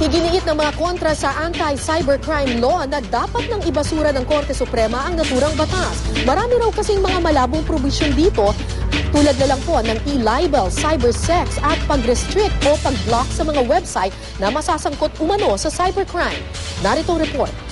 Iginiit ng mga kontra sa anti-cybercrime law na dapat nang ibasura ng Korte Suprema ang naturang batas. Marami raw kasing mga malabong probisyon dito tulad na lang po ng e-libel, cybersex at pag-restrict o pag-block sa mga website na masasangkot umano sa cybercrime. Narito report.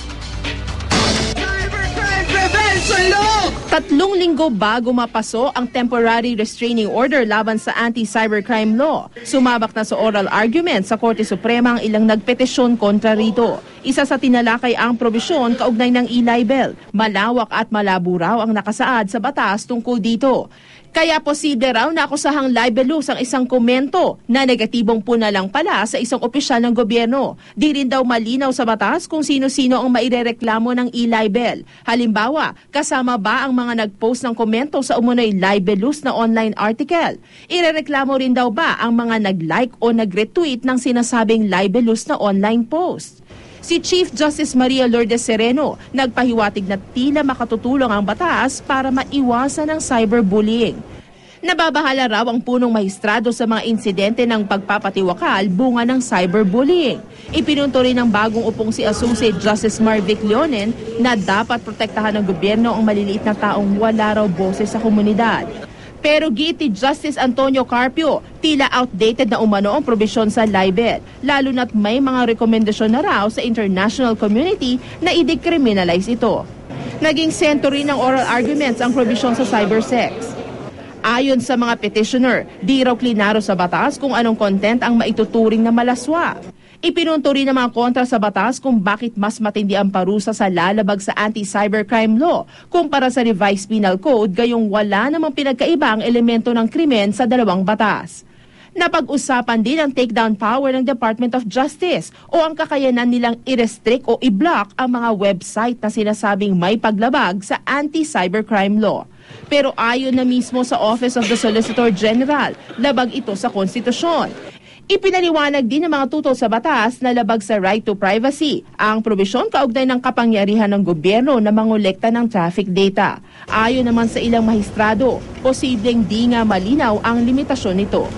Tatlong linggo bago mapaso ang temporary restraining order laban sa anti-cybercrime law. Sumabak na sa oral argument sa Korte Suprema ang ilang nagpetisyon kontra rito. Isa sa tinalakay ang probisyon kaugnay ng e-libel. Malawak at malabo raw ang nakasaad sa batas tungkol dito. Kaya posible raw na akusahang libelous ang isang komento na negatibong puna lang pala sa isang opisyal ng gobyerno. Di rin daw malinaw sa batas kung sino-sino ang mairereklamo ng e-libel. Halimbawa, kasama ba ang mga nag-post ng komento sa umunoy libelous na online article? Irereklamo rin daw ba ang mga nag-like o nag-retweet ng sinasabing libelous na online post? Si Chief Justice Maria Lourdes Sereno nagpahiwatig na tila makatutulong ang batas para maiwasan ang cyberbullying. Nababahala raw ang punong mahistrado sa mga insidente ng pagpapatiwakal bunga ng cyberbullying. Ipinunto rin ng bagong upong si Associate Justice Marvic Leonen na dapat protektahan ng gobyerno ang maliliit na taong wala raw boses sa komunidad. Pero giiti Justice Antonio Carpio, tila outdated na umano ang probisyon sa libel, lalo na't may mga rekomendasyon na raw sa international community na i-decriminalize ito. Naging sentro rin ng oral arguments ang probisyon sa cybersex. Ayon sa mga petitioner, di raw klinaro sa batas kung anong content ang maituturing na malaswa. Ipinunto rin ng mga kontra sa batas kung bakit mas matindi ang parusa sa lalabag sa anti-cybercrime law kumpara sa revised penal code gayong wala namang pinagkaiba ang elemento ng krimen sa dalawang batas. Napag-usapan din ang takedown power ng Department of Justice o ang kakayanan nilang i-restrict o i-block ang mga website na sinasabing may paglabag sa anti-cybercrime law. Pero ayon na mismo sa Office of the Solicitor General, labag ito sa konstitusyon. Ipinaliwanag din ng mga tutol sa batas na labag sa right to privacy ang probisyon kaugnay ng kapangyarihan ng gobyerno na mangolekta ng traffic data. Ayon naman sa ilang mahistrado, posibleng di nga malinaw ang limitasyon nito.